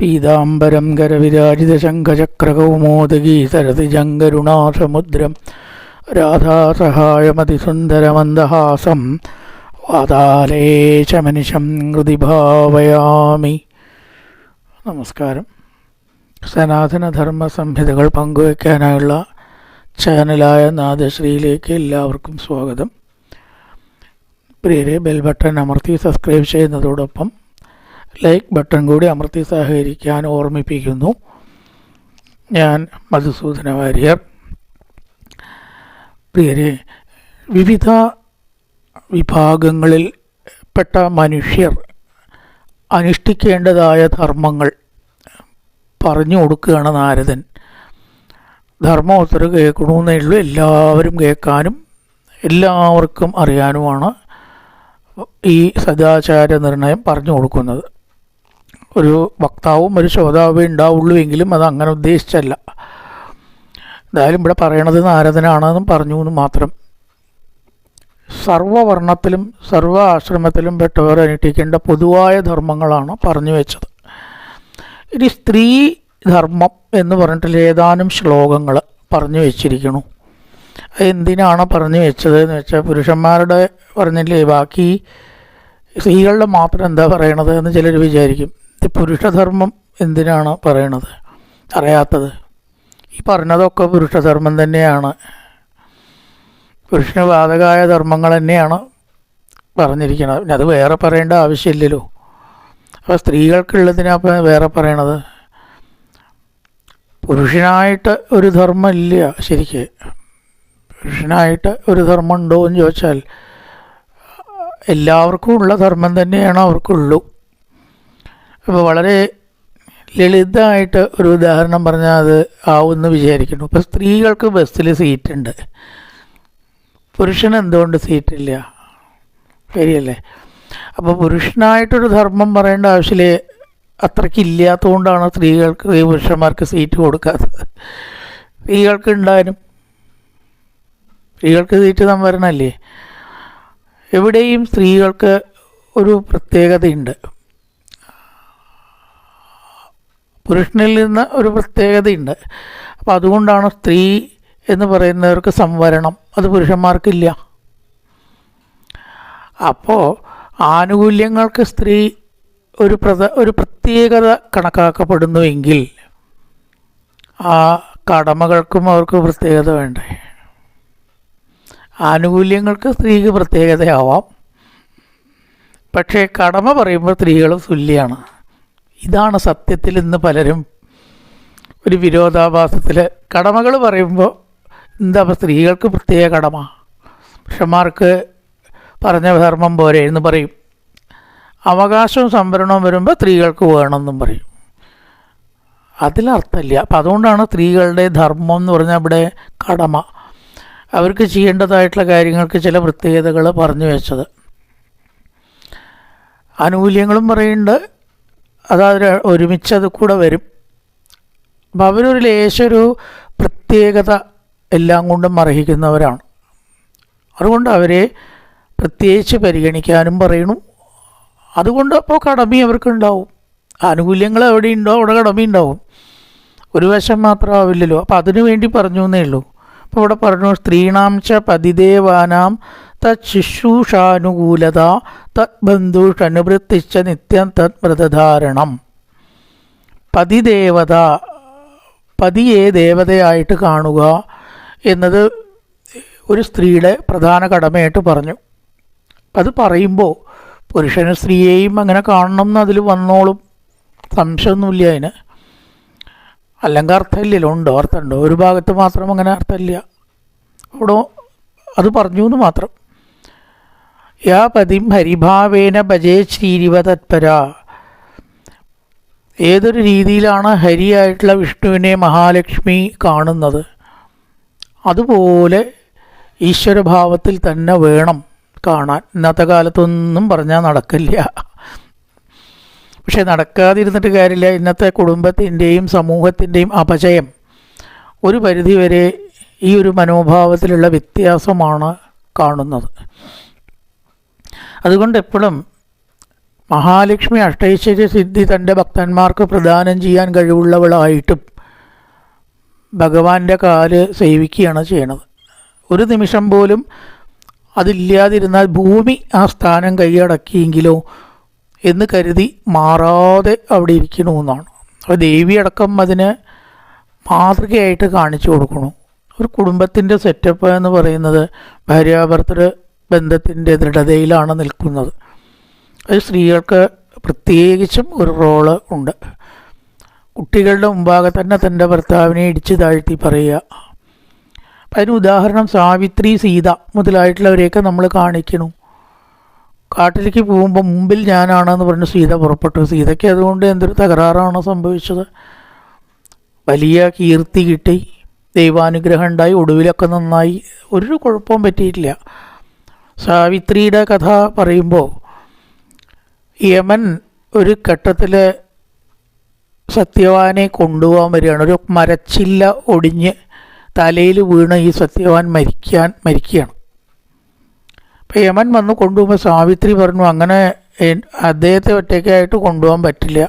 പീതാംബരം കരവിരാജിതശങ്കചക്രകൗമോദഗീ സരസിജങ്കരുണാസമുദ്രം രാധാസഹായമതിസുന്ദരമന്ദഹാസം വാതാലേശമനിശം ഹൃദി ഭാവയാമി നമസ്കാരം. സനാതനധർമ്മ സംഹിതകൾ പങ്കുവയ്ക്കാനായുള്ള ചാനലായ നാദശ്രീയിലേക്ക് എല്ലാവർക്കും സ്വാഗതം. പ്രിയരെ ബെൽ ബട്ടൺ അമർത്തി സബ്സ്ക്രൈബ് ചെയ്യുന്നതോടൊപ്പം ലൈക്ക് ബട്ടൺ കൂടി അമർത്തി സഹകരിക്കാൻ ഓർമ്മിപ്പിക്കുന്നു. ഞാൻ മധുസൂദന വാര്യർ. പ്രിയരെ വിവിധ വിഭാഗങ്ങളിൽ പെട്ട മനുഷ്യർ അനുഷ്ഠിക്കേണ്ടതായ ധർമ്മങ്ങൾ പറഞ്ഞു കൊടുക്കുകയാണ് നാരദൻ. ധർമ്മം ഒത്തിരി കേൾക്കണമെന്നേ ഉള്ളൂ. എല്ലാവരും കേൾക്കാനും എല്ലാവർക്കും അറിയാനുമാണ് ഈ സദാചാര നിർണയം പറഞ്ഞു കൊടുക്കുന്നത്. ഒരു വക്താവും ഒരു ശ്രോതാവേ ഉണ്ടാവുള്ളൂ എങ്കിലും അത് അങ്ങനെ ഉദ്ദേശിച്ചല്ല. എന്തായാലും ഇവിടെ പറയണത് നാരദനാണെന്നും പറഞ്ഞു എന്ന് മാത്രം. സർവവർണത്തിലും സർവ ആശ്രമത്തിലും പെട്ടവർ അനുഷ്ഠിക്കേണ്ട പൊതുവായ ധർമ്മങ്ങളാണ് പറഞ്ഞു വെച്ചത്. ഇനി സ്ത്രീ ധർമ്മം എന്ന് പറഞ്ഞിട്ടുള്ള ഏതാനും ശ്ലോകങ്ങൾ പറഞ്ഞു വെച്ചിരിക്കണു അത് എന്തിനാണ് പറഞ്ഞു വെച്ചത് എന്ന് വെച്ചാൽ പുരുഷന്മാരുടെ പറഞ്ഞില്ലേ ബാക്കി സ്ത്രീകളുടെ മാത്രം എന്താ പറയണത് എന്ന് ചിലർ വിചാരിക്കും. പുരുഷധർമ്മം എന്തിനാണ് പറയണത്? അറിയാത്തത്. ഈ പറഞ്ഞതൊക്കെ പുരുഷധർമ്മം തന്നെയാണ്. പുരുഷന് ബാധകമായ ധർമ്മങ്ങൾ തന്നെയാണ് പറഞ്ഞിരിക്കുന്നത്. പിന്നെ അത് വേറെ പറയേണ്ട ആവശ്യമില്ലല്ലോ. അപ്പോൾ സ്ത്രീകൾക്കുള്ളതിനപ്പം വേറെ പറയണത്. പുരുഷനായിട്ട് ഒരു ധർമ്മം ഇല്ല ശരിക്ക്. പുരുഷനായിട്ട് ഒരു ധർമ്മം ഉണ്ടോ എന്ന് ചോദിച്ചാൽ എല്ലാവർക്കും ഉള്ള ധർമ്മം തന്നെയാണ് അവർക്കുള്ളൂ. അപ്പോൾ വളരെ ലളിതമായിട്ട് ഒരു ഉദാഹരണം പറഞ്ഞാൽ അത് ആവുമെന്ന് വിചാരിക്കുന്നു. ഇപ്പോൾ സ്ത്രീകൾക്ക് ബസ്സിൽ സീറ്റുണ്ട്. പുരുഷന് എന്തുകൊണ്ട് സീറ്റില്ല? ശരിയല്ലേ? അപ്പോൾ പുരുഷനായിട്ടൊരു ധർമ്മം പറയേണ്ട ആവശ്യമില്ല. അത്രയ്ക്ക് ഇല്ലാത്തതുകൊണ്ടാണ് സ്ത്രീകൾക്ക് ഈ പുരുഷന്മാർക്ക് സീറ്റ് കൊടുക്കാത്തത്. സ്ത്രീകൾക്ക് ഉണ്ടായാലും സ്ത്രീകൾക്ക് സീറ്റ് സംവരണമല്ലേ എവിടെയും സ്ത്രീകൾക്ക് ഒരു പ്രത്യേകതയുണ്ട്. പുരുഷനിൽ നിന്ന് ഒരു പ്രത്യേകതയുണ്ട്. അപ്പോൾ അതുകൊണ്ടാണ് സ്ത്രീ എന്ന് പറയുന്നവർക്ക് സംവരണം. അത് പുരുഷന്മാർക്കില്ല. അപ്പോൾ ആനുകൂല്യങ്ങൾക്ക് സ്ത്രീ ഒരു പ്രത ഒരു പ്രത്യേകത കണക്കാക്കപ്പെടുന്നുവെങ്കിൽ ആ കടമകൾക്കും അവർക്ക് പ്രത്യേകത വേണ്ടേ? ആനുകൂല്യങ്ങൾക്ക് സ്ത്രീക്ക് പ്രത്യേകതയാവാം. പക്ഷേ കടമ പറയുമ്പോൾ സ്ത്രീകൾ തുല്യമാണ് ഇതാണ് സത്യത്തിൽ ഇന്ന് പലരും ഒരു വിരോധാഭാസത്തിൽ കടമകൾ പറയുമ്പോൾ എന്താ സ്ത്രീകൾക്ക് പ്രത്യേക കടമ? പുരുഷന്മാർക്ക് പറഞ്ഞ ധർമ്മം പോരെ എന്ന് പറയും. അവകാശവും സംവരണവും വരുമ്പോൾ സ്ത്രീകൾക്ക് വേണമെന്നും പറയും. അതിലർത്ഥമില്ല. അപ്പം അതുകൊണ്ടാണ് സ്ത്രീകളുടെ ധർമ്മം എന്ന് പറഞ്ഞാൽ ഇവിടെ കടമ. അവർക്ക് ചെയ്യേണ്ടതായിട്ടുള്ള കാര്യങ്ങൾക്ക് ചില പ്രത്യേകതകൾ പറഞ്ഞു വെച്ചത്. ആനുകൂല്യങ്ങളും പറയുന്നുണ്ട്. അത് അവർ ഒരുമിച്ച് അത് കൂടെ വരും. അപ്പം അവരൊരു ലേശൊരു പ്രത്യേകത എല്ലാം കൊണ്ടും അർഹിക്കുന്നവരാണ്. അതുകൊണ്ട് അവരെ പ്രത്യേകിച്ച് പരിഗണിക്കാനും പറയണു. അതുകൊണ്ട് അപ്പോൾ കടമി അവർക്കുണ്ടാവും. ആനുകൂല്യങ്ങൾ എവിടെ ഉണ്ടോ അവിടെ കടമയുണ്ടാവും ഒരു വശം മാത്രമാവില്ലല്ലോ അപ്പോൾ അതിനു വേണ്ടി പറഞ്ഞു എന്നേ ഉള്ളൂ. അപ്പോൾ ഇവിടെ പറഞ്ഞു സ്ത്രീണാംശ പതിദേവാനാം തത് ശുശ്രൂഷാനുകൂലത തത് ബന്ധുഷനുവൃത്തിച്ച നിത്യം തത് വ്രതധാരണം പതിദേവത പതിയെ ദേവതയായിട്ട് കാണുക എന്നത് ഒരു സ്ത്രീയുടെ പ്രധാന കടമയായിട്ട് പറഞ്ഞു. അത് പറയുമ്പോൾ പുരുഷന് സ്ത്രീയെയും അങ്ങനെ കാണണം എന്ന് അതിൽ വന്നോളും. സംശയമൊന്നുമില്ല അതിന്. അല്ലെങ്കിൽ അർത്ഥമില്ലല്ലോ ഉണ്ടോ അർത്ഥമുണ്ടോ? ഒരു ഭാഗത്ത് മാത്രം അങ്ങനെ അർത്ഥമില്ല. അവിടെ അത് പറഞ്ഞു എന്ന് മാത്രം. യാ പതിം ഹരിഭാവേന ഭജേ ശ്രീരിവ തത്പര. ഏതൊരു രീതിയിലാണ് ഹരിയായിട്ടുള്ള വിഷ്ണുവിനെ മഹാലക്ഷ്മി കാണുന്നത്? അതുപോലെ ഈശ്വരഭാവത്തിൽ തന്നെ വേണം കാണാൻ. ഇന്നത്തെ കാലത്തൊന്നും പറഞ്ഞാൽ നടക്കില്ല. പക്ഷെ നടക്കാതിരുന്നിട്ട് കാര്യമില്ല. ഇന്നത്തെ കുടുംബത്തിന്റെയും സമൂഹത്തിന്റെയും അപചയം ഒരു പരിധിവരെ ഈ ഒരു മനോഭാവത്തിലുള്ള വ്യത്യാസമാണ് കാണുന്നത്. അതുകൊണ്ട് എപ്പോഴും മഹാലക്ഷ്മി അഷ്ടൈശ്വര്യ സിദ്ധി തന്റെ ഭക്തന്മാർക്ക് പ്രദാനം ചെയ്യാൻ കഴിവുള്ളവളായിട്ടും ഭഗവാന്റെ കാൽ സേവിക്കുകയാണ് ചെയ്യണത്. ഒരു നിമിഷം പോലും അതില്ലാതിരുന്നാൽ ഭൂമി ആ സ്ഥാനം കൈയടക്കിയെങ്കിലോ എന്ന് കരുതി മാറാതെ അവിടെ ഇരിക്കണമെന്നാണ് അപ്പോൾ ദേവി അടക്കം അതിന് മാതൃകയായിട്ട് കാണിച്ചു കൊടുക്കണം ഒരു കുടുംബത്തിന്റെ സെറ്റപ്പ് എന്ന് പറയുന്നത് ഭാര്യാഭർത്തൃ ബന്ധത്തിന്റെ ദൃഢതയിലാണ് നിൽക്കുന്നത്. അത് സ്ത്രീകൾക്ക് പ്രത്യേകിച്ചും ഒരു റോൾ ഉണ്ട്. കുട്ടികളുടെ മുമ്പാകെ തന്നെ തന്റെ ഭർത്താവിനെ ഇടിച്ചു താഴ്ത്തി പറയുക. അതിന് ഉദാഹരണം സാവിത്രി സീത മുതലായിട്ടുള്ളവരെയൊക്കെ നമ്മൾ കാണിക്കണു. കാട്ടിലേക്ക് പോകുമ്പോൾ മുമ്പിൽ ഞാനാണെന്ന് പറഞ്ഞ് സീത പുറപ്പെട്ടു. സീതയ്ക്ക് അതുകൊണ്ട് എന്തൊരു തകരാറാണ് സംഭവിച്ചത്. വലിയ കീർത്തി കിട്ടി. ദൈവാനുഗ്രഹം ഉണ്ടായി. ഒടുവിലൊക്കെ നന്നായി. ഒരു കുഴപ്പവും പറ്റിയിട്ടില്ല. സാവിത്രിയുടെ കഥ പറയുമ്പോൾ യമൻ ഒരു ഘട്ടത്തിൽ സത്യവാനെ കൊണ്ടുപോകാൻ വരികയാണ്. ഒരു മരച്ചില്ല ഒടിഞ്ഞ് തലയിൽ വീണ് ഈ സത്യവാൻ മരിക്കാൻ മരിക്കുകയാണ്. അപ്പം യമൻ വന്ന് കൊണ്ടുപോകുമ്പോൾ സാവിത്രി പറഞ്ഞു അങ്ങനെ അദ്ദേഹത്തെ ഒറ്റയ്ക്കായിട്ട് കൊണ്ടുപോകാൻ പറ്റില്ല.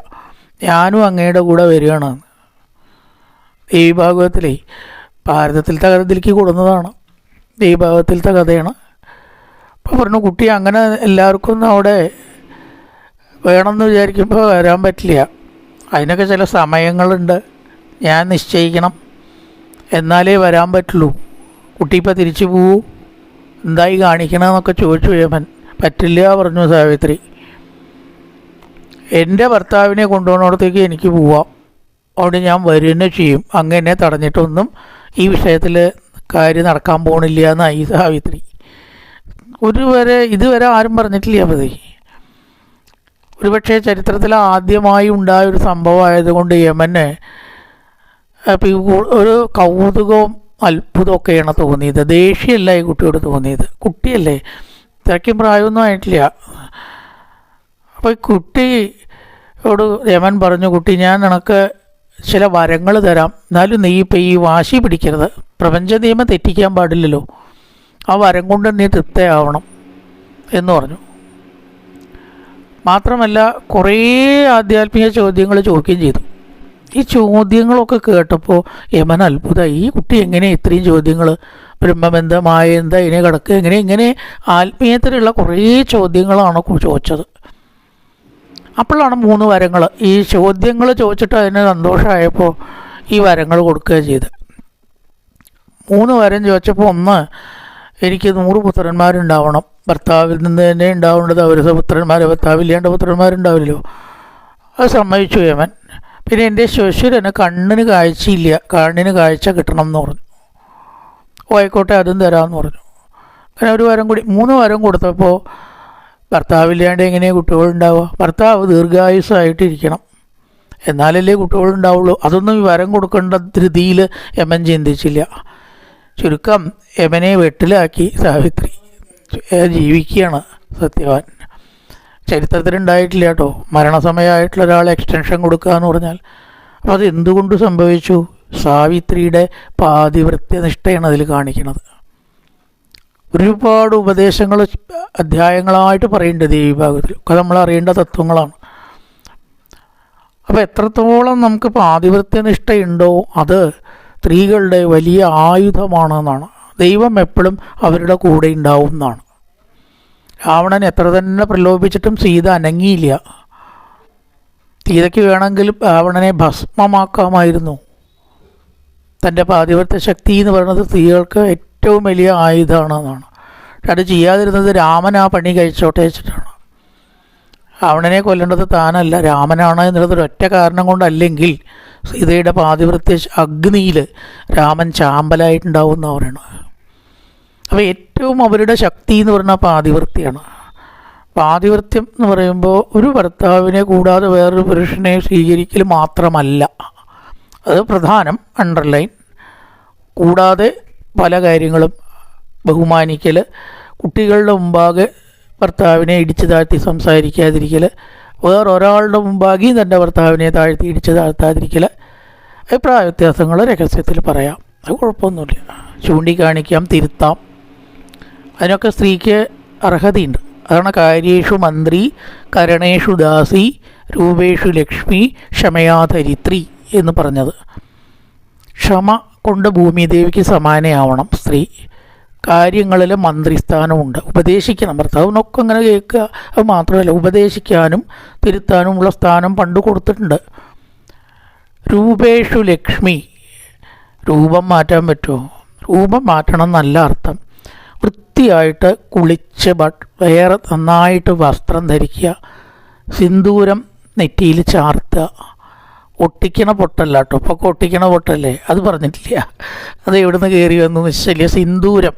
ഞാനും അങ്ങയുടെ കൂടെ വരികയാണ്. ഈ ഭാഗത്തിലേ ഭാരതത്തിലത്തെ കഥയിലേക്ക് കൊടുന്നതാണ്. ഈ ഭാഗത്തിലത്തെ കഥയാണ്. അപ്പോൾ പറഞ്ഞു കുട്ടി അങ്ങനെ എല്ലാവർക്കും അവിടെ വേണമെന്ന് വിചാരിക്കുമ്പോൾ വരാൻ പറ്റില്ല. അതിനൊക്കെ ചില സമയങ്ങളുണ്ട്. ഞാൻ നിശ്ചയിക്കണം. എന്നാലേ വരാൻ പറ്റുള്ളൂ. കുട്ടി ഇപ്പം തിരിച്ചു പോവൂ. എന്തായി കാണിക്കണമെന്നൊക്കെ ചോദിച്ചു യമൻ. പറ്റില്ല പറഞ്ഞു സാവിത്രി. എന്റെ ഭർത്താവിനെ കൊണ്ടുപോകുന്നിടത്തേക്ക് എനിക്ക് പോവാം. അവിടെ ഞാൻ വരുന്ന ചെയ്യും. അങ്ങനെ തടഞ്ഞിട്ടൊന്നും ഈ വിഷയത്തിൽ കാര്യം നടക്കാൻ പോകണില്ല എന്നായി സാവിത്രി. ഒരു വരെ ഇതുവരെ ആരും പറഞ്ഞിട്ടില്ല പതി ഒരുപക്ഷെ ചരിത്രത്തിൽ ആദ്യമായി ഉണ്ടായ ഒരു സംഭവമായതുകൊണ്ട് യമന് ഒരു കൗതുകവും അത്ഭുതമൊക്കെയാണ് തോന്നിയത്. ദേഷ്യമല്ല ഈ കുട്ടിയോട് തോന്നിയത്. കുട്ടിയല്ലേ? തിരക്കും പ്രായമൊന്നും ആയിട്ടില്ല. അപ്പോൾ ഈ കുട്ടിയോട് യമൻ പറഞ്ഞു കുട്ടി ഞാൻ നിനക്ക് ചില വരങ്ങൾ തരാം. എന്നാലും നീ ഇപ്പം ഈ വാശി പിടിക്കരുത്. പ്രപഞ്ച നിയമം തെറ്റിക്കാൻ പാടില്ലല്ലോ. ആ വരം കൊണ്ട് നീ തൃപ്തയാവണം എന്ന് പറഞ്ഞു. മാത്രമല്ല കുറേ ആധ്യാത്മിക ചോദ്യങ്ങൾ ചോദിക്കുകയും ചെയ്തു. ഈ ചോദ്യങ്ങളൊക്കെ കേട്ടപ്പോൾ യമൻ അത്ഭുതമായി ഈ കുട്ടി എങ്ങനെ ഇത്രയും ചോദ്യങ്ങൾ? ബ്രഹ്മബന്ധമായ എന്താ ഇനി കിടക്കുക എങ്ങനെ ഇങ്ങനെ ആത്മീയത്തിലുള്ള കുറേ ചോദ്യങ്ങളാണ് ചോദിച്ചത്. അപ്പോഴാണ് മൂന്ന് വരങ്ങൾ. ഈ ചോദ്യങ്ങൾ ചോദിച്ചിട്ട് അതിന് സന്തോഷമായപ്പോൾ ഈ വരങ്ങൾ കൊടുക്കുകയും ചെയ്ത്. മൂന്ന് വരം ചോദിച്ചപ്പോൾ ഒന്ന് എനിക്ക് നൂറ് പുത്രന്മാരുണ്ടാവണം. ഭർത്താവിൽ നിന്ന് തന്നെ ഉണ്ടാവേണ്ടത് അവരുടെ പുത്രന്മാരെ ഭർത്താവില്ലാണ്ട് പുത്രന്മാരുണ്ടാവില്ലല്ലോ. അത് സമ്മതിച്ചു യമൻ. പിന്നെ എന്റെ ശ്വശുരന് കണ്ണിന് കാഴ്ചയില്ല. കണ്ണിന് കാഴ്ച കിട്ടണം എന്ന് പറഞ്ഞു. ഓ ആയിക്കോട്ടെ അതും തരാമെന്ന് പറഞ്ഞു. പിന്നെ ഒരു വരം കൂടി മൂന്ന് വരം കൊടുത്തപ്പോൾ ഭർത്താവില്ലാണ്ട് എങ്ങനെയാണ് കുട്ടികളുണ്ടാവുക ഭർത്താവ് ദീർഘായുസ്സായിട്ടിരിക്കണം എന്നാലല്ലേ കുട്ടികളുണ്ടാവുള്ളൂ അതൊന്നും ഈ വരം കൊടുക്കേണ്ട ധൃതിയിൽ യമൻ ചിന്തിച്ചില്ല. ചുരുക്കം യമനെ വെട്ടിലാക്കി സാവിത്രി. ജീവിക്കുകയാണ് സത്യവാൻ. ചരിത്രത്തിലുണ്ടായിട്ടില്ല കേട്ടോ മരണസമയമായിട്ടുള്ള ഒരാൾ എക്സ്റ്റൻഷൻ കൊടുക്കുക എന്ന് പറഞ്ഞാൽ അപ്പോൾ അത് എന്തുകൊണ്ട് സംഭവിച്ചു? സാവിത്രിയുടെ പാതിവൃത്യനിഷ്ഠയാണ് അതിൽ കാണിക്കുന്നത്. ഒരുപാട് ഉപദേശങ്ങൾ അധ്യായങ്ങളായിട്ട് പറയുന്നുണ്ട് ഈ വിഭാഗത്തിൽ. ഒക്കെ നമ്മൾ അറിയേണ്ട തത്വങ്ങളാണ്. അപ്പോൾ എത്രത്തോളം നമുക്ക് പാതിവൃത്യനിഷ്ഠയുണ്ടോ അത് സ്ത്രീകളുടെ വലിയ ആയുധമാണെന്നാണ്. ദൈവം എപ്പോഴും അവരുടെ കൂടെ ഉണ്ടാവും എന്നാണ് രാവണൻ എത്ര തന്നെ പ്രലോഭിച്ചിട്ടും സീത അനങ്ങിയില്ല. സീതയ്ക്ക് വേണമെങ്കിൽ രാവണനെ ഭസ്മമാക്കാമായിരുന്നു. തന്റെ പാതിവർത്ത ശക്തി എന്ന് പറയുന്നത് സ്ത്രീകൾക്ക് ഏറ്റവും വലിയ ആയുധമാണെന്നാണ്. അത് ചെയ്യാതിരുന്നത് രാമൻ ആ പണി കഴിച്ചോട്ടെ വെച്ചിട്ടാണ്. രാവണനെ കൊല്ലേണ്ടത് താനല്ല രാമനാണ് എന്നുള്ളത് ഒറ്റ കാരണം കൊണ്ടല്ലെങ്കിൽ സീതയുടെ പാതിവൃത്യ അഗ്നിയിൽ രാമൻ ചാമ്പലായിട്ടുണ്ടാവും എന്ന് പറയണത് അപ്പോൾ ഏറ്റവും അവരുടെ ശക്തി എന്ന് പറഞ്ഞാൽ പാതിവൃത്തിയാണ്. പാതിവൃത്യം എന്ന് പറയുമ്പോൾ ഒരു ഭർത്താവിനെ കൂടാതെ വേറൊരു പുരുഷനെ സ്വീകരിക്കൽ മാത്രമല്ല. അത് പ്രധാനം അണ്ടർലൈൻ കൂടാതെ പല കാര്യങ്ങളും ബഹുമാനിക്കൽ കുട്ടികളുടെ മുമ്പാകെ ഭർത്താവിനെ ഇടിച്ചു താഴ്ത്തി സംസാരിക്കാതിരിക്കൽ വേറൊരാളുടെ മുമ്പാകെയും തന്റെ ഭർത്താവിനെ താഴ്ത്തി ഇടിച്ച് താഴ്ത്താതിരിക്കൽ അഭിപ്രായ വ്യത്യാസങ്ങൾ രഹസ്യത്തിൽ പറയാം. അത് കുഴപ്പമൊന്നുമില്ല. ചൂണ്ടിക്കാണിക്കാം തിരുത്താം. അതിനൊക്കെ സ്ത്രീക്ക് അർഹതയുണ്ട്. അതാണ് കാര്യേഷു മന്ത്രി കരണേഷു ദാസി രൂപേഷു ലക്ഷ്മി ക്ഷമയാധരിത്രി എന്ന് പറഞ്ഞത്. ക്ഷമ കൊണ്ട് ഭൂമിദേവിക്ക് സമാനയാവണം സ്ത്രീ. കാര്യങ്ങളിൽ മന്ത്രിസ്ഥാനമുണ്ട്. ഉപദേശിക്കണം. ഭർത്താവിനൊക്കെ അങ്ങനെ കേൾക്കുക. അത് മാത്രമല്ല ഉപദേശിക്കാനും തിരുത്താനുമുള്ള സ്ഥാനം പണ്ട് കൊടുത്തിട്ടുണ്ട്. രൂപേഷു ലക്ഷ്മി. രൂപം മാറ്റാൻ പറ്റുമോ? രൂപം മാറ്റണം എന്നല്ല അർത്ഥം. വൃത്തിയായിട്ട് കുളിച്ച് വേറെ നന്നായിട്ട് വസ്ത്രം ധരിക്കുക. സിന്ദൂരം നെറ്റിയിൽ ചാർത്തുക. ഒട്ടിക്കണ പൊട്ടല്ല കേട്ടോ ഒട്ടിക്കണ പൊട്ടല്ലേ? അത് പറഞ്ഞിട്ടില്ല. അത് എവിടുന്ന് കയറി വന്നു നിശ്ചല്യ സിന്ദൂരം.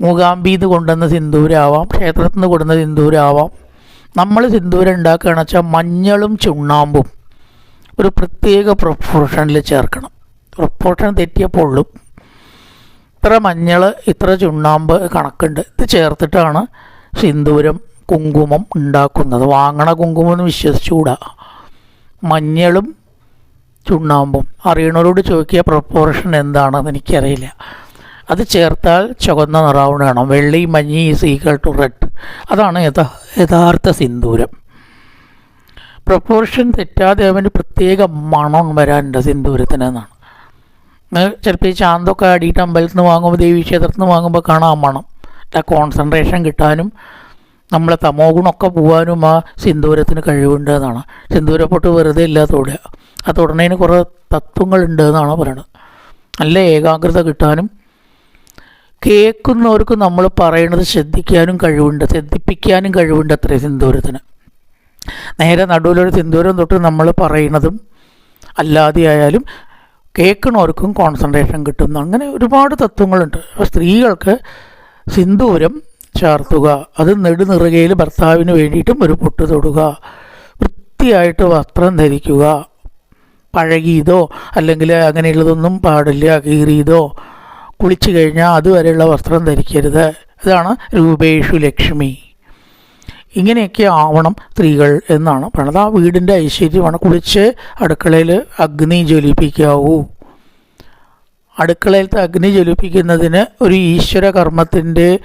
മൂകാംബീന്ന് കൊണ്ടുവന്ന സിന്ദൂരാവാം ക്ഷേത്രത്തിൽ നിന്ന് കൊണ്ടുവന്ന സിന്ദൂരാവാം. നമ്മൾ സിന്ദൂരം ഉണ്ടാക്കുകയാണെന്ന് വെച്ചാൽ മഞ്ഞളും ചുണ്ണാമ്പും ഒരു പ്രത്യേക പ്രൊപ്പോർഷനിൽ ചേർക്കണം. പ്രൊപ്പോർഷൻ തെറ്റിയപ്പോഴും ഇത്ര മഞ്ഞൾ ഇത്ര ചുണ്ണാമ്പ് കണക്കുണ്ട്. ഇത് ചേർത്തിട്ടാണ് സിന്ദൂരം കുങ്കുമം ഉണ്ടാക്കുന്നത്. വാങ്ങണ കുങ്കുമം എന്ന് വിശ്വസിച്ചുകൂടാ. മഞ്ഞളും ചുണ്ണാമ്പും. അറിയണവരോട് ചോദിക്കുക പ്രൊപ്പോർഷൻ എന്താണെന്ന് എനിക്കറിയില്ല. അത് ചേർത്താൽ ചുവന്ന നിറാവണ വേണം വെള്ളി മഞ്ഞി ഈസ് ഈക്വൽ ടു റെഡ് അതാണ് യഥാ യഥാർത്ഥ സിന്ദൂരം. പ്രൊപ്പോർഷൻ തെറ്റാതെ അവന് പ്രത്യേക മണം വരാനുണ്ട് സിന്ദൂരത്തിന് എന്നാണ് ചിലപ്പോൾ ഈ ചാന്തൊക്കെ അടിയിട്ട് അമ്പലത്തിൽ നിന്ന് വാങ്ങുമ്പോൾ ദേവീ ക്ഷേത്രത്തിൽ നിന്ന് വാങ്ങുമ്പോൾ കാണാം മണം കോൺസെൻട്രേഷൻ കിട്ടാനും നമ്മളെ തമോ ഗുണമൊക്കെ പോകാനും ആ സിന്ദൂരത്തിന് കഴിവുണ്ട് എന്നാണ്. സിന്ദൂരപ്പൊട്ട് വെറുതെ ഇല്ലാത്തോടെ ആ തൊടുന്നതിന് കുറേ തത്വങ്ങളുണ്ട് എന്നാണ് പറയുന്നത് നല്ല ഏകാഗ്രത കിട്ടാനും കേൾക്കുന്നവർക്ക് നമ്മൾ പറയുന്നത് ശ്രദ്ധിക്കാനും കഴിവുണ്ട് ശ്രദ്ധിപ്പിക്കാനും കഴിവുണ്ട് അത്രേ സിന്ദൂരത്തിന്. നേരെ നടുവിലൊരു സിന്ദൂരം തൊട്ട് നമ്മൾ പറയുന്നതും അല്ലാതെ ആയാലും കേൾക്കണവർക്കും കോൺസെൻട്രേഷൻ കിട്ടുന്നു അങ്ങനെ ഒരുപാട് തത്വങ്ങളുണ്ട്. അപ്പോൾ സ്ത്രീകൾക്ക് സിന്ദൂരം ചാർത്തുക. അത് നെടുനിറുകയിൽ ഭർത്താവിന് വേണ്ടിയിട്ടും ഒരു പൊട്ട് തൊടുക. വൃത്തിയായിട്ട് വസ്ത്രം ധരിക്കുക. പഴകിയതോ അല്ലെങ്കിൽ അങ്ങനെയുള്ളതൊന്നും പാടില്ല കീറിയതോ കുളിച്ചു കഴിഞ്ഞാൽ അതുവരെയുള്ള വസ്ത്രം ധരിക്കരുത്. ഇതാണ് രൂപേഷു ലക്ഷ്മി. ഇങ്ങനെയൊക്കെ ആവണം സ്ത്രീകൾ എന്നാണ് പറയണത് ആ വീടിന്റെ ഐശ്വര്യമാണ്. കുളിച്ച് അടുക്കളയിൽ അഗ്നി ജ്വലിപ്പിക്കാവൂ. അടുക്കളയിലത്തെ അഗ്നി ജ്വലിപ്പിക്കുന്നതിന് ഒരു ഈശ്വര കർമ്മത്തിന്റെ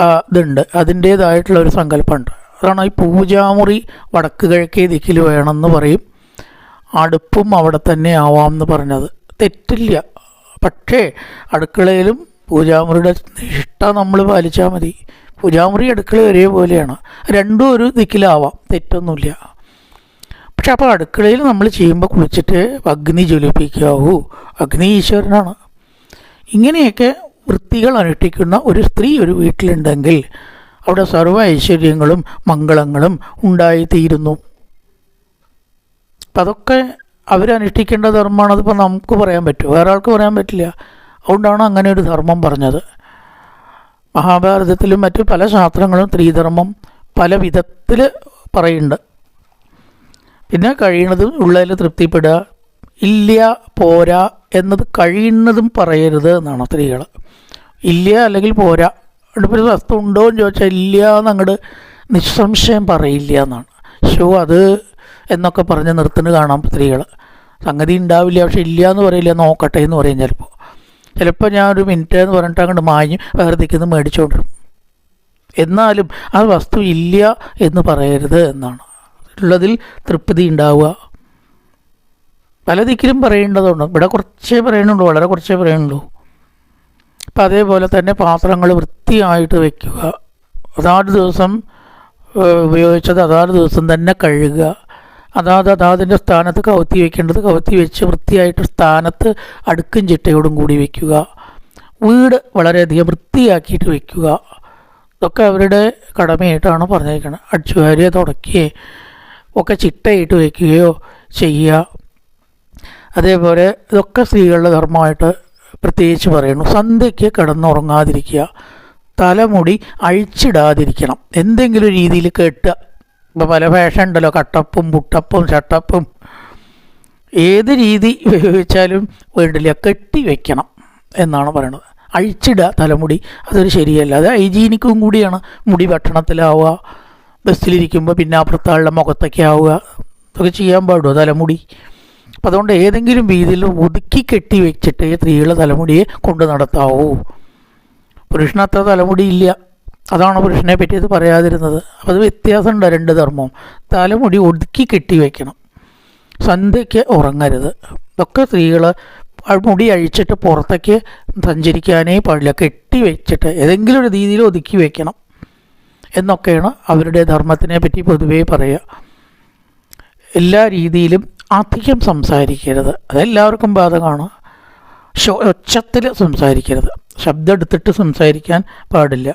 ഇതുണ്ട്. അതിന്റേതായിട്ടുള്ള ഒരു സങ്കല്പമുണ്ട്. അതാണ് ഈ പൂജാമുറി വടക്ക് കിഴക്കേ ദിക്കിൽ വേണമെന്ന് പറയും. അടുപ്പും അവിടെ തന്നെ ആവാം എന്ന് പറഞ്ഞത്. തെറ്റില്ല. പക്ഷേ അടുക്കളയിലും പൂജാമുറിയുടെ നിഷ്ഠ നമ്മൾ പാലിച്ചാൽ മതി. പൂജാമുറി അടുക്കള ഒരേപോലെയാണ്. രണ്ടും ഒരു ദിക്കിലാവാം. തെറ്റൊന്നുമില്ല. പക്ഷെ അപ്പോൾ അടുക്കളയിൽ നമ്മൾ ചെയ്യുമ്പോൾ കുളിച്ചിട്ട് അഗ്നി ജ്വലിപ്പിക്കാവൂ. അഗ്നി ഈശ്വരനാണ്. ഇങ്ങനെയൊക്കെ വൃത്തികൾ അനുഷ്ഠിക്കുന്ന ഒരു സ്ത്രീ ഒരു വീട്ടിലുണ്ടെങ്കിൽ അവിടെ സർവ ഐശ്വര്യങ്ങളും മംഗളങ്ങളും ഉണ്ടായിത്തീരുന്നു. അപ്പം അതൊക്കെ അവരനുഷ്ഠിക്കേണ്ട ധർമ്മമാണ്. അതിപ്പോൾ നമുക്ക് പറയാൻ പറ്റുമോ? വേറെ ആൾക്ക് പറയാൻ പറ്റില്ല. അതുകൊണ്ടാണ് അങ്ങനെ ഒരു ധർമ്മം പറഞ്ഞത്. മഹാഭാരതത്തിലും മറ്റു പല ശാസ്ത്രങ്ങളും സ്ത്രീധർമ്മം പല വിധത്തിൽ പറയുന്നുണ്ട്. പിന്നെ കഴിയുന്നതും ഉള്ളതിൽ തൃപ്തിപ്പെടുക ഇല്ല പോരാ എന്നത് കഴിയുന്നതും പറയരുത് എന്നാണ് സ്ത്രീകൾ ഇല്ല അല്ലെങ്കിൽ പോരാ. ഒരു വസ്തു ഉണ്ടോ എന്ന് ചോദിച്ചാൽ ഇല്ല എന്ന് അങ്ങോട്ട് നിസ്സംശയം പറയില്ല എന്നാണ്. ഷോ അത് എന്നൊക്കെ പറഞ്ഞ് നിർത്തുന്നു കാണാം സ്ത്രീകൾ സംഗതി ഉണ്ടാവില്ല പക്ഷെ ഇല്ല എന്ന് പറയില്ല നോക്കട്ടെ എന്ന് പറയും ചിലപ്പോൾ ചിലപ്പോൾ ഞാൻ ഒരു മിനിറ്റ് എന്ന് പറഞ്ഞിട്ട് അങ്ങോട്ട് മാഞ്ഞ് വേറെ ദിക്കുന്ന മേടിച്ചുകൊണ്ടിരും എന്നാലും ആ വസ്തു ഇല്ല എന്ന് പറയരുത് എന്നാണ്. ഉള്ളതിൽ തൃപ്തി ഉണ്ടാവുക പല ദിക്കിലും പറയേണ്ടതുണ്ട്. ഇവിടെ കുറച്ചേ പറയണുള്ളൂ വളരെ കുറച്ചേ പറയുന്നുള്ളൂ അപ്പം അതേപോലെ തന്നെ പാത്രങ്ങൾ വൃത്തിയായിട്ട് വയ്ക്കുക അതാത് ദിവസം ഉപയോഗിച്ചത് അതാത് ദിവസം തന്നെ കഴുകുക. അതാത് അതാതിന്റെ സ്ഥാനത്ത് കവത്തി വെക്കേണ്ടത് കവത്തി വെച്ച് വൃത്തിയായിട്ട് സ്ഥാനത്ത് അടുക്കും ചിട്ടയോടും കൂടി വയ്ക്കുക വീട് വളരെയധികം വൃത്തിയാക്കിയിട്ട് വയ്ക്കുക ഇതൊക്കെ അവരുടെ കടമയായിട്ടാണ് പറഞ്ഞേക്കുന്നത് അടിച്ചുവാരിയെ തുടക്കുകയോ ഒക്കെ ചിട്ടയിട്ട് വയ്ക്കുകയോ ചെയ്യുക. അതേപോലെ ഇതൊക്കെ സ്ത്രീകളുടെ ധർമ്മമായിട്ട് പ്രത്യേകിച്ച് പറയുന്നു. സന്ധ്യയ്ക്ക് കിടന്നുറങ്ങാതിരിക്കുക. തലമുടി അഴിച്ചിടാതിരിക്കണം. എന്തെങ്കിലും രീതിയിൽ കെട്ടുക ഇപ്പോൾ പല ഫാഷൻ ഉണ്ടല്ലോ. കട്ടപ്പും പുട്ടപ്പും ചട്ടപ്പും. ഏത് രീതി ഉപയോഗിച്ചാലും വേണ്ടില്ല. കെട്ടി വെക്കണം എന്നാണ് പറയുന്നത്. അഴിച്ചിടുക തലമുടി അതൊരു ശരിയല്ല. അത് ഹൈജീനിക്കും കൂടിയാണ്. മുടി ഭക്ഷണത്തിലാവുക ബസ്സിലിരിക്കുമ്പോൾ പിന്നെ അപ്പുറത്താളുടെ മുഖത്തൊക്കെ ആവുക ഇതൊക്കെ ചെയ്യാൻ പാടുമോ തലമുടി. അപ്പം അതുകൊണ്ട് ഏതെങ്കിലും രീതിയിൽ ഒതുക്കി കെട്ടി വെച്ചിട്ട് സ്ത്രീകളുടെ തലമുടിയെ കൊണ്ടു നടത്താവൂ. പുരുഷനത്ര തലമുടി ഇല്ല. അതാണ് പുരുഷനെ പറ്റിയത് പറയാതിരുന്നത്. അപ്പോൾ അത് വ്യത്യാസമുണ്ട് രണ്ട് ധർമ്മവും. തലമുടി ഒതുക്കി കെട്ടി വയ്ക്കണം സന്ധ്യയ്ക്ക് ഉറങ്ങരുത്. ഇതൊക്കെ സ്ത്രീകൾ മുടി അഴിച്ചിട്ട് പുറത്തേക്ക് സഞ്ചരിക്കാനേ പാടില്ല. കെട്ടി വെച്ചിട്ട് ഏതെങ്കിലും ഒരു രീതിയിൽ ഒതുക്കി വയ്ക്കണം എന്നൊക്കെയാണ് അവരുടെ ധർമ്മത്തിനെ പറ്റി പൊതുവേ പറയുക. എല്ലാ രീതിയിലും അധികം സംസാരിക്കരുത്. അതെല്ലാവർക്കും ബാധകമാണ് ഒച്ചത്തിൽ സംസാരിക്കരുത്. ശബ്ദം എടുത്തിട്ട് സംസാരിക്കാൻ പാടില്ല.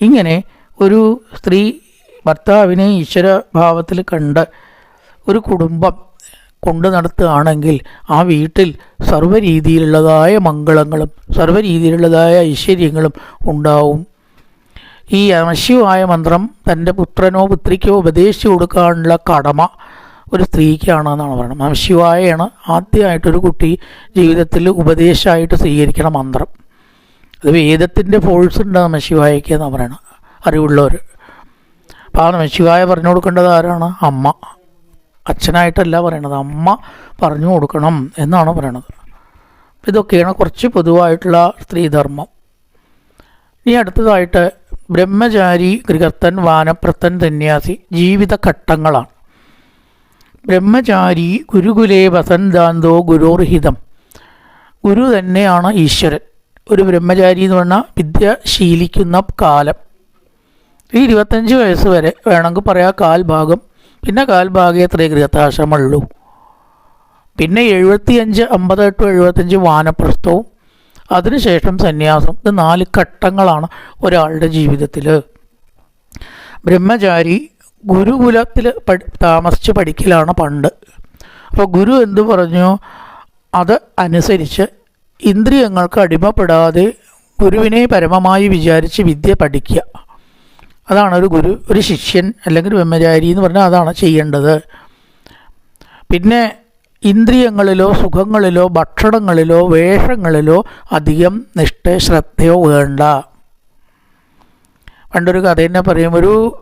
ഇങ്ങനെ ഒരു സ്ത്രീ ഭർത്താവിനെ ഈശ്വരഭാവത്തിൽ കണ്ട് ഒരു കുടുംബം കൊണ്ടു നടത്തുകയാണെങ്കിൽ ആ വീട്ടിൽ സർവ രീതിയിലുള്ളതായ മംഗളങ്ങളും സർവ രീതിയിലുള്ളതായ ഐശ്വര്യങ്ങളും ഉണ്ടാവും. ഈ അനശ്യമായ മന്ത്രം തന്റെ പുത്രനോ പുത്രിക്കോ ഉപദേശിച്ചു കൊടുക്കാനുള്ള കടമ ഒരു സ്ത്രീക്കാണ് എന്നാണ് പറയുന്നത്. നമശിവായാണ് ആദ്യമായിട്ടൊരു കുട്ടി ജീവിതത്തിൽ ഉപദേശമായിട്ട് സ്വീകരിക്കണ മന്ത്രം. അത് വേദത്തിന്റെ ഫോഴ്സ് ഉണ്ട് നമശിവായക്ക് എന്നാണ് പറയണം. അറിവുള്ളവർ അപ്പോൾ ആ നമശിവായ പറഞ്ഞു കൊടുക്കേണ്ടത് ആരാണ്? അമ്മ. അച്ഛനായിട്ടല്ല പറയണത്. അമ്മ പറഞ്ഞു കൊടുക്കണം എന്നാണ് പറയണത്. ഇതൊക്കെയാണ് കുറച്ച് പൊതുവായിട്ടുള്ള സ്ത്രീധർമ്മം. ഇനി അടുത്തതായിട്ട് ബ്രഹ്മചാരി ഗൃഹസ്ഥൻ വാനപ്രസ്ഥൻ സന്യാസി ജീവിതഘട്ടങ്ങളാണ്. ബ്രഹ്മചാരി ഗുരുകുലേ വസന്താന്തോ ഗുരോർഹിതം. ഗുരു തന്നെയാണ് ഈശ്വരൻ. ഒരു ബ്രഹ്മചാരി എന്ന് പറഞ്ഞാൽ വിദ്യ ശീലിക്കുന്ന കാലം. ഈ ഇരുപത്തഞ്ച് വയസ്സ് വരെ വേണമെങ്കിൽ പറയാം കാൽഭാഗം. പിന്നെ കാൽഭാഗം എത്രയേ ഗൃഹത്താശ്രമമുള്ളൂ. പിന്നെ എഴുപത്തിയഞ്ച് അമ്പത് ടു എഴുപത്തഞ്ച് വാനപ്രസ്ഥവും അതിനുശേഷം സന്യാസം. ഇത് നാല് ഘട്ടങ്ങളാണ് ഒരാളുടെ ജീവിതത്തിൽ ബ്രഹ്മചാരി ഗുരുകുലത്തിൽ താമസിച്ച് പഠിക്കലാണ് പണ്ട്. അപ്പോൾ ഗുരു എന്തു പറഞ്ഞു? അത് അനുസരിച്ച് ഇന്ദ്രിയങ്ങൾക്ക് അടിമപ്പെടാതെ ഗുരുവിനെ പരമമായി വിചാരിച്ച് വിദ്യ പഠിക്കുക. അതാണ് ഒരു ഗുരു ഒരു ശിഷ്യൻ അല്ലെങ്കിൽ ബ്രഹ്മചാരി എന്ന് പറഞ്ഞാൽ അതാണ് ചെയ്യേണ്ടത്. പിന്നെ ഇന്ദ്രിയങ്ങളിലോ സുഖങ്ങളിലോ ഭക്ഷണങ്ങളിലോ വേഷങ്ങളിലോ അധികം നിഷ്ഠ ശ്രദ്ധയോ വേണ്ട. പണ്ടൊരു കഥ തന്നെ പറയും ഒരു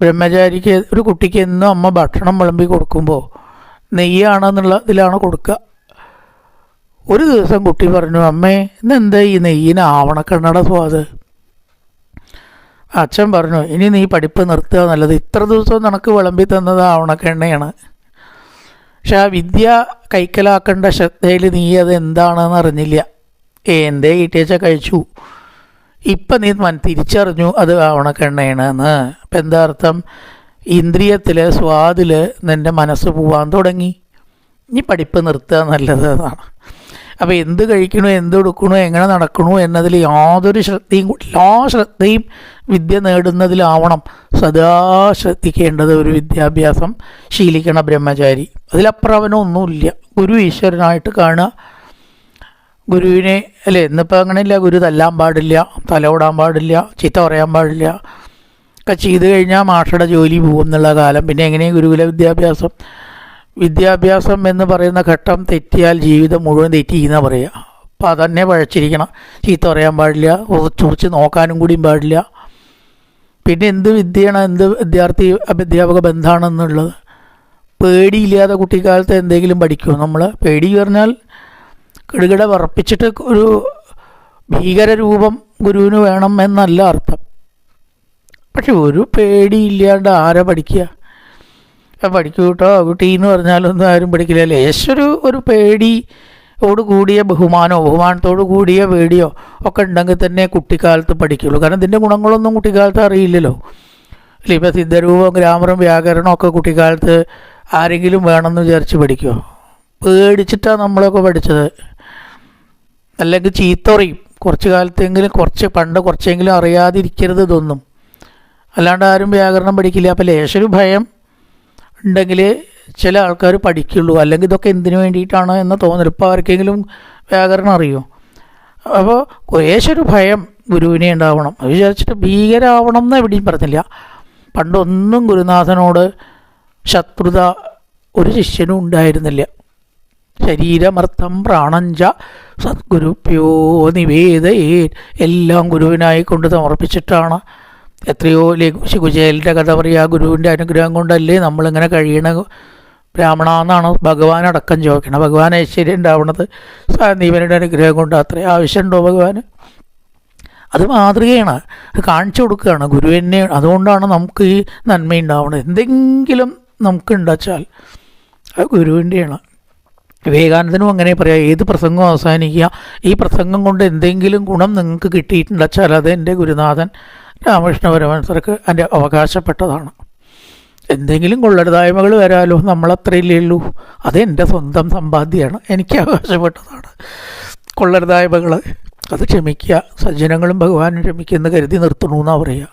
ബ്രഹ്മചാരിക്ക് ഒരു കുട്ടിക്ക് എന്നും അമ്മ ഭക്ഷണം വിളമ്പി കൊടുക്കുമ്പോൾ നെയ്യാണെന്നുള്ള ഇതിലാണ് കൊടുക്കുക ഒരു ദിവസം കുട്ടി പറഞ്ഞു അമ്മേ ഇന്നെന്താ ഈ നെയ്യിന് ആവണക്കണ്ണയുടെ സ്വാദ്? അച്ഛൻ പറഞ്ഞു ഇനി നീ പഠിപ്പ് നിർത്തുക നല്ലത്. ഇത്ര ദിവസം നിനക്ക് വിളമ്പി തന്നത് ആവണക്കെണ്ണയാണ്. പക്ഷെ ആ വിദ്യ കൈക്കലാക്കേണ്ട ശ്രദ്ധയിൽ നീ അത് എന്താണെന്ന് അറിഞ്ഞില്ല. എന്തേ കിട്ടിയച്ച കഴിച്ചു. ഇപ്പം നീ തിരിച്ചറിഞ്ഞു അത് ആവണക്കെണ്ണയാണ് എന്ന് അപ്പം എന്താ അർത്ഥം ഇന്ദ്രിയത്തിൽ സ്വാദിൽ നിന്റെ മനസ്സ് പോവാൻ തുടങ്ങി. ഇനി പഠിപ്പ് നിർത്തുക നല്ലത് എന്നാണ് അപ്പോൾ എന്ത് കഴിക്കണോ എന്ത് കൊടുക്കണോ എങ്ങനെ നടക്കണോ എന്നതിൽ യാതൊരു ശ്രദ്ധയും എല്ലാ ശ്രദ്ധയും വിദ്യ നേടുന്നതിലാവണം. സദാ ശ്രദ്ധിക്കേണ്ടത് ഒരു വിദ്യാഭ്യാസം ശീലിക്കണ ബ്രഹ്മചാരി. അതിലപ്പുറം അവനൊന്നുമില്ല. ഗുരു ഈശ്വരനായിട്ട് കാണുക. ഗുരുവിനെ അല്ലേ ഇന്നിപ്പോൾ അങ്ങനെയില്ല. ഗുരു തല്ലാൻ പാടില്ല തലോടാൻ പാടില്ല ചീത്ത പറയാൻ പാടില്ല. ഒക്കെ ചെയ്ത് കഴിഞ്ഞാൽ മാഷയുടെ ജോലി പോകും എന്നുള്ള കാലം. പിന്നെ എങ്ങനെയാണ് ഗുരുകുല വിദ്യാഭ്യാസം? വിദ്യാഭ്യാസം എന്ന് പറയുന്ന ഘട്ടം തെറ്റിയാൽ ജീവിതം മുഴുവൻ തെറ്റി എന്നാ പറയുക അപ്പോൾ അതന്നെ പഴച്ചിരിക്കണം. ചീത്ത പറയാൻ പാടില്ല. ചുറിച്ച് നോക്കാനും കൂടിയും പാടില്ല. പിന്നെ എന്ത് വിദ്യയാണ്? എന്ത് വിദ്യാർത്ഥി അധ്യാപക ബന്ധമാണെന്നുള്ളത് പേടിയില്ലാതെ കുട്ടിക്കാലത്ത് എന്തെങ്കിലും പഠിക്കുമോ നമ്മൾ പേടി പറഞ്ഞാൽ കിടുകിട വറപ്പിച്ചിട്ട് ഒരു ഭീകരരൂപം ഗുരുവിന് വേണം എന്നല്ല അർത്ഥം. പക്ഷെ ഒരു പേടിയില്ലാണ്ട് ആരാ പഠിക്കുക? പഠിക്കൂ കേട്ടോ കുട്ടി എന്ന് പറഞ്ഞാലൊന്നും ആരും പഠിക്കില്ല ലേശൊരു ഒരു പേടിയോട് കൂടിയ ബഹുമാനോ ബഹുമാനത്തോട് കൂടിയ പേടിയോ ഒക്കെ ഉണ്ടെങ്കിൽ തന്നെ കുട്ടിക്കാലത്ത് പഠിക്കുള്ളൂ. കാരണം ഇതിന്റെ ഗുണങ്ങളൊന്നും കുട്ടിക്കാലത്ത് അറിയില്ലല്ലോ. അല്ല? ഇപ്പം സിദ്ധരൂപം ഗ്രാമറും വ്യാകരണവും ഒക്കെ കുട്ടിക്കാലത്ത് ആരെങ്കിലും വേണമെന്ന് വിചാരിച്ച് പഠിക്കുമോ പേടിച്ചിട്ടാണ് നമ്മളൊക്കെ പഠിച്ചത്. അല്ലെങ്കിൽ ചീത്തറിയും കുറച്ച് കാലത്തെങ്കിലും കുറച്ച് പണ്ട് കുറച്ചെങ്കിലും അറിയാതിരിക്കരുത് ഇതൊന്നും. അല്ലാണ്ട് ആരും വ്യാകരണം പഠിക്കില്ല. അപ്പോൾ ലേശൊരു ഭയം ഉണ്ടെങ്കിൽ ചില ആൾക്കാർ പഠിക്കുള്ളൂ. അല്ലെങ്കിൽ ഇതൊക്കെ എന്തിനു വേണ്ടിയിട്ടാണ് എന്ന് തോന്നൽ ഇപ്പോൾ ആർക്കെങ്കിലും വ്യാകരണം അറിയോ? അപ്പോൾ കുറേശ്ശൊരു ഭയം ഗുരുവിനെ ഉണ്ടാവണം. അത് വിചാരിച്ചിട്ട് ഭീകരാവണം എന്ന് എവിടെയും പറഞ്ഞില്ല. പണ്ടൊന്നും ഗുരുനാഥനോട് ശത്രുത ഒരു ശിഷ്യനും ഉണ്ടായിരുന്നില്ല. ശരീരമർത്ഥം പ്രാണഞ്ച സദ്ഗുരുപ്യോ നിവേദയേ എല്ലാം ഗുരുവിനായി കൊണ്ട് സമർപ്പിച്ചിട്ടാണ് എത്രയോ ലഘു കുചേലിന്റെ കഥ പറയുക ഗുരുവിന്റെ അനുഗ്രഹം കൊണ്ടല്ലേ നമ്മളിങ്ങനെ കഴിയണ ബ്രാഹ്മണ എന്നാണ് ഭഗവാൻ അടക്കം ചോദിക്കണം? ഭഗവാൻ ഐശ്വര്യം ഉണ്ടാവണത് സാന്ദീപനുടെ അനുഗ്രഹം കൊണ്ട് അത്രയും ആവശ്യമുണ്ടോ ഭഗവാൻ അത് മാതൃകയാണ്. അത് കാണിച്ചു കൊടുക്കുകയാണ്. ഗുരു അതുകൊണ്ടാണ് നമുക്ക് ഈ നന്മ ഉണ്ടാവുന്നത് എന്തെങ്കിലും നമുക്ക് ഉണ്ടാച്ചാൽ അത് ഗുരുവിന്റെയാണ് വിവേകാനന്ദനും അങ്ങനെ പറയാം ഏത് പ്രസംഗവും അവസാനിക്കുക. ഈ പ്രസംഗം കൊണ്ട് എന്തെങ്കിലും ഗുണം നിങ്ങൾക്ക് കിട്ടിയിട്ടുണ്ടെച്ചാൽ അത് എന്റെ ഗുരുനാഥൻ രാമകൃഷ്ണ പരമഹംസർക്ക് അതിന്റെ അവകാശപ്പെട്ടതാണ്. എന്തെങ്കിലും കൊള്ളരുതായ്മകൾ വരാലോ നമ്മളത്രയില്ലേയുള്ളൂ. അത് എന്റെ സ്വന്തം സമ്പാദ്യമാണ്. എനിക്ക് അവകാശപ്പെട്ടതാണ്. കൊള്ളരുതായ്മകൾ അത് ക്ഷമിക്കുക. സജ്ജനങ്ങളും ഭഗവാനും ക്ഷമിക്കുന്ന കരുതി നിർത്തണമെന്നാണ് പറയുക.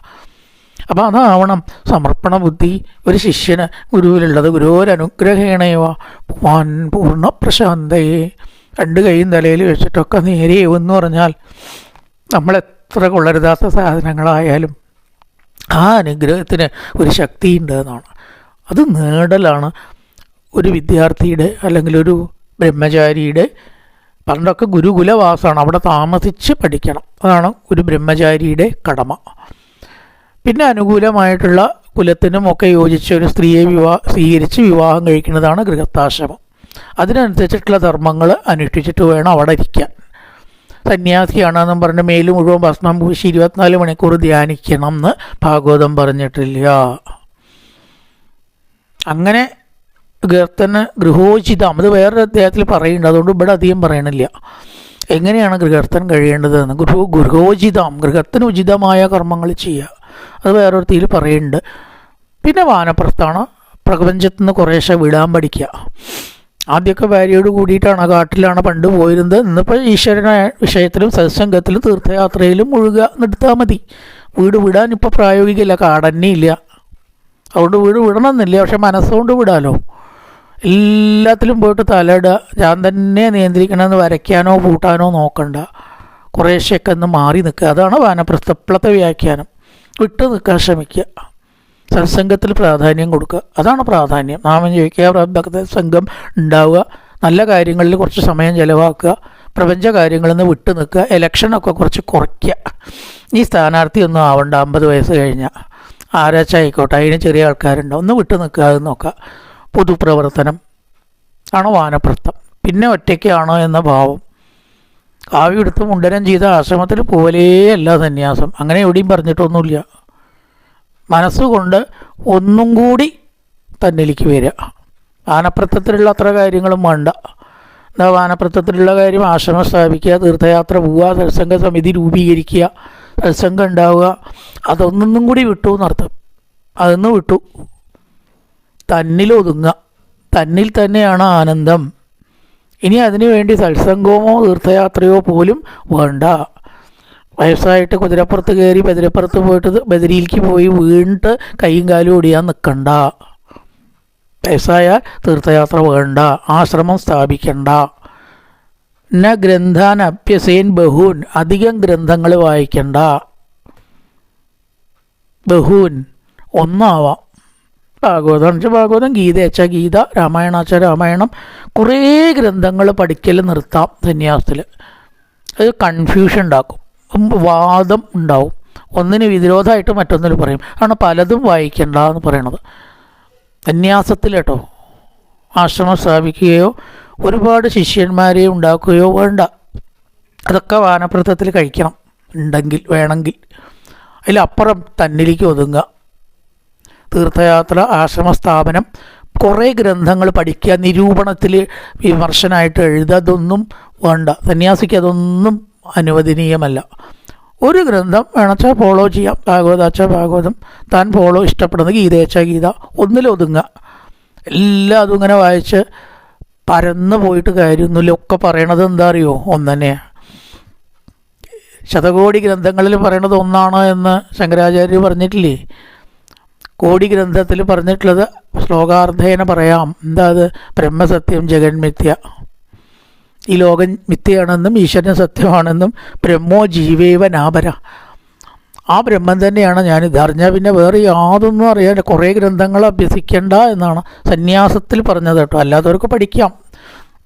അപ്പോൾ അതാവണം സമർപ്പണ ബുദ്ധി ഒരു ശിഷ്യന് ഗുരുവിലുള്ളത് ഗുരുവരനുഗ്രഹേണയോ പൂവാൻ പൂർണ പ്രശാന്തയെ. രണ്ട് കൈയും തലയിൽ വെച്ചിട്ടൊക്കെ നേരെയോ എന്ന് പറഞ്ഞാൽ നമ്മൾ എത്ര കൊള്ളരുതാത്ത സാധനങ്ങളായാലും ആ അനുഗ്രഹത്തിന് ഒരു ശക്തിയുണ്ട് എന്നാണ് അത് നേടലാണ് ഒരു വിദ്യാർത്ഥിയുടെ അല്ലെങ്കിൽ ഒരു ബ്രഹ്മചാരിയുടെ പണ്ടൊക്കെ ഗുരുകുലവാസമാണ്. അവിടെ താമസിച്ച് പഠിക്കണം. അതാണ് ഒരു ബ്രഹ്മചാരിയുടെ കടമ. പിന്നെ അനുകൂലമായിട്ടുള്ള കുലത്തിനും ഒക്കെ യോജിച്ച ഒരു സ്ത്രീയെ വിവാഹ സ്വീകരിച്ച് വിവാഹം കഴിക്കുന്നതാണ് ഗൃഹസ്ഥാശ്രമം അതിനനുസരിച്ചിട്ടുള്ള ധർമ്മങ്ങൾ അനുഷ്ഠിച്ചിട്ട് വേണം അവിടെ ഇരിക്കാൻ. സന്യാസിയാണെന്നും പറഞ്ഞ് മേൽ മുഴുവൻ ഭസ്മം പൂശി ഇരുപത്തിനാല് മണിക്കൂർ ധ്യാനിക്കണം എന്ന് ഭാഗവതം പറഞ്ഞിട്ടില്ല. അങ്ങനെ ഗർത്തന് ഗൃഹോചിതം. അത് വേറൊരു അദ്ദേഹത്തിൽ പറയുന്നുണ്ട്. അതുകൊണ്ട് ഇവിടെ അധികം പറയണില്ല. എങ്ങനെയാണ് ഗൃഹസ്ഥൻ കഴിയേണ്ടതെന്ന്? ഗൃഹ ഗൃഹോചിതം. ഗൃഹത്തിന് ഉചിതമായ കർമ്മങ്ങൾ ചെയ്യുക. അത് വേറൊരുത്തിയിൽ തീയിൽ പറയുന്നുണ്ട്. പിന്നെ വാനപ്രസ്ഥാണ് പ്രപഞ്ചത്തിൽ കുറേശ്ശെ വിടാൻ പഠിക്കുക. ആദ്യമൊക്കെ ഭാര്യയോട് കൂടിയിട്ടാണ് കാട്ടിലാണ് പണ്ട് പോയിരുന്നത്. ഇന്നിപ്പോൾ ഈശ്വരന വിഷയത്തിലും സത്സംഗത്തിലും തീർത്ഥയാത്രയിലും മുഴുക നിർത്താൽ മതി. വീട് വിടാൻ ഇപ്പോൾ പ്രായോഗികമില്ല കാടന്നെ ഇല്ല. അതുകൊണ്ട് വീട് വിടണമെന്നില്ല പക്ഷെ മനസ്സുകൊണ്ട് വിടാലോ. എല്ലാത്തിലും പോയിട്ട് തലയിടുക. ഞാൻ തന്നെ നിയന്ത്രിക്കണമെന്ന് വരയ്ക്കാനോ പൂട്ടാനോ നോക്കണ്ട. കുറേശ്ശെയൊക്കെ ഒന്ന് മാറി നിൽക്കുക. അതാണ് വാനപ്രസ്ഥ വ്യാഖ്യാനം. വിട്ടു നിൽക്കാൻ ശ്രമിക്കുക. സത്സംഗത്തിൽ പ്രാധാന്യം കൊടുക്കുക. അതാണ് പ്രാധാന്യം. നാമം ചോദിക്കുക ഭക്ത സംഘം ഉണ്ടാവുക നല്ല കാര്യങ്ങളിൽ കുറച്ച് സമയം ചിലവാക്കുക പ്രപഞ്ച കാര്യങ്ങളിൽ നിന്ന് വിട്ടു നിൽക്കുക ഇലക്ഷനൊക്കെ കുറച്ച് കുറയ്ക്കുക. ഈ സ്ഥാനാർത്ഥി ഒന്നും ആവണ്ട അമ്പത് വയസ്സ് കഴിഞ്ഞാൽ ആരാച്ചായിക്കോട്ടെ അതിന് ചെറിയ ആൾക്കാരുണ്ടാവും. ഒന്ന് വിട്ടു നിൽക്കുക അത് നോക്കുക. പൊതുപ്രവർത്തനം. ആണോ വാനപ്രസ്ഥം? പിന്നെ ഒറ്റയ്ക്കാണോ എന്ന ഭാവം. കാവ്യെടുത്ത് മുണ്ടനം ചെയ്ത ആശ്രമത്തിൽ പോലെയല്ല സന്യാസം. അങ്ങനെ എവിടെയും പറഞ്ഞിട്ടൊന്നുമില്ല. മനസ്സുകൊണ്ട് ഒന്നും കൂടി തന്നിലേക്ക് വരിക. വാനപ്രത്തത്തിലുള്ള അത്ര കാര്യങ്ങളും വേണ്ട. എന്താ വാനപ്രത്തത്തിലുള്ള കാര്യം? ആശ്രമം സ്ഥാപിക്കുക തീർത്ഥയാത്ര പോവുക സത്സംഗ സമിതി രൂപീകരിക്കുക സത്സംഗം ഉണ്ടാവുക. അതൊന്നും കൂടി വിട്ടു എന്നർത്ഥം. അതൊന്നും വിട്ടു. തന്നിൽ ഒതുങ്ങുക. തന്നിൽ തന്നെയാണ് ആനന്ദം. ഇനി അതിനു വേണ്ടി സത്സംഗമോ തീർത്ഥയാത്രയോ പോലും വേണ്ട. വയസ്സായിട്ട് കുതിരപ്പുറത്ത് കയറി ബദിരപ്പുറത്ത് പോയിട്ട് ബദരിയിലേക്ക് പോയി വീണിട്ട് കൈയും കാലും ഒടിയാൻ നിൽക്കണ്ട വയസ്സായ തീർത്ഥയാത്ര വേണ്ട. ആശ്രമം സ്ഥാപിക്കണ്ട. ന ഗ്രന്ഥാൻ അഭ്യസേൻ ബഹൂൻ. അധികം ഗ്രന്ഥങ്ങൾ വായിക്കണ്ട. ബഹൂൻ. ഒന്നാവാം ഭാഗവതം. വെച്ചാൽ ഭാഗവതം ഗീത വെച്ചാൽ ഗീത രാമായണ വെച്ചാൽ രാമായണം. കുറേ ഗ്രന്ഥങ്ങൾ പഠിക്കൽ നിർത്താം സന്യാസത്തിൽ അത് കൺഫ്യൂഷൻ ഉണ്ടാക്കും. വാദം ഉണ്ടാവും. ഒന്നിന് വിരോധമായിട്ട് മറ്റൊന്നിൽ പറയും. ആണ് പലതും വായിക്കണ്ട എന്ന് പറയണത്. സന്യാസത്തിൽ കേട്ടോ ആശ്രമം സ്ഥാപിക്കുകയോ ഒരുപാട് ശിഷ്യന്മാരെ ഉണ്ടാക്കുകയോ വേണ്ട. അതൊക്കെ വാനപ്രഥത്തിൽ കഴിക്കണം. ഉണ്ടെങ്കിൽ വേണമെങ്കിൽ. അതിലപ്പുറം തന്നിലേക്ക് ഒതുങ്ങുക. തീർത്ഥയാത്ര ആശ്രമ സ്ഥാപനം കുറേ ഗ്രന്ഥങ്ങൾ പഠിക്കുക നിരൂപണത്തിൽ വിമർശനമായിട്ട് എഴുതുക അതൊന്നും വേണ്ട. സന്യാസിക്ക് അതൊന്നും അനുവദനീയമല്ല. ഒരു ഗ്രന്ഥം വേണച്ചാൽ ഫോളോ ചെയ്യാം. ഭാഗവതാച്ച ഭാഗവതം. താൻ ഫോളോ ഇഷ്ടപ്പെടുന്ന ഗീതയച്ച ഗീത ഒന്നിലൊതുങ്ങുക എല്ലാം അതും ഇങ്ങനെ വായിച്ച് പരന്നു പോയിട്ട് കാര്യമൊന്നുമില്ല. ഒക്കെ പറയണത് എന്താ അറിയോ? ഒന്ന് ശതകോടി ഗ്രന്ഥങ്ങളിൽ പറയണത് ഒന്നാണ് എന്ന് ശങ്കരാചാര്യർ പറഞ്ഞിട്ടില്ലേ? കോടി ഗ്രന്ഥത്തിൽ പറഞ്ഞിട്ടുള്ളത് ശ്ലോകാർത്ഥേന പറയാം. എന്താ അത്? ബ്രഹ്മസത്യം ജഗന്മിഥ്യ ഈ ലോകം മിഥ്യയാണെന്നും ഈശ്വരൻ സത്യമാണെന്നും ബ്രഹ്മോ ജീവേവ നാപര ആ ബ്രഹ്മം തന്നെയാണ് ഞാൻ അറിഞ്ഞാൽ പിന്നെ വേറെ യാതൊന്നും അറിയാൻ കുറേ ഗ്രന്ഥങ്ങൾ അഭ്യസിക്കേണ്ട എന്നാണ് സന്യാസത്തിൽ പറഞ്ഞത് കേട്ടോ. അല്ലാത്തവർക്ക് പഠിക്കാം.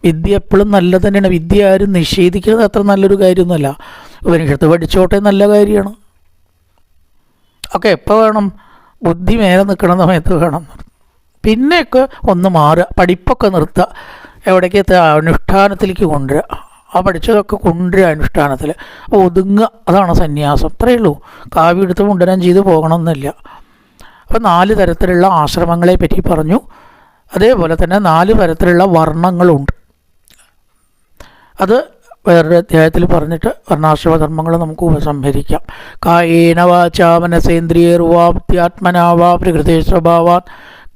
വിദ്യ എപ്പോഴും നല്ല തന്നെയാണ്. വിദ്യ ആരും നിഷേധിക്കുന്നത് അത്ര നല്ലൊരു കാര്യമൊന്നുമല്ല. ഉപനിഷത്ത് പഠിച്ചോട്ടെ നല്ല കാര്യമാണ്. ഒക്കെ എപ്പോൾ വേണം? ബുദ്ധി മേലെ നിൽക്കണ സമയത്ത് വേണം. പിന്നെയൊക്കെ ഒന്ന് മാറുക. പഠിപ്പൊക്കെ നിർത്തുക. എവിടേക്ക് എത്തുക അനുഷ്ഠാനത്തിലേക്ക് കൊണ്ടുവരിക ആ പഠിച്ചതൊക്കെ കൊണ്ടുവരിക അനുഷ്ഠാനത്തിൽ അപ്പോൾ ഒതുങ്ങുക അതാണ് സന്യാസം. അത്രയേ ഉള്ളൂ. കാവ്യ എടുത്ത് മുണ്ടനം ചെയ്ത് പോകണമെന്നില്ല. അപ്പോൾ നാല് തരത്തിലുള്ള ആശ്രമങ്ങളെ പറ്റി പറഞ്ഞു. അതേപോലെ തന്നെ നാല് തരത്തിലുള്ള വർണങ്ങളുണ്ട്. അത് വേറൊരു അധ്യായത്തിൽ പറഞ്ഞിട്ട് വർണാശ്രമധർമ്മങ്ങൾ നമുക്ക് ഉപസംഹരിക്കാം. കായേന വാച ആത്മനാവാ പ്രകൃതി സ്വഭാവാൻ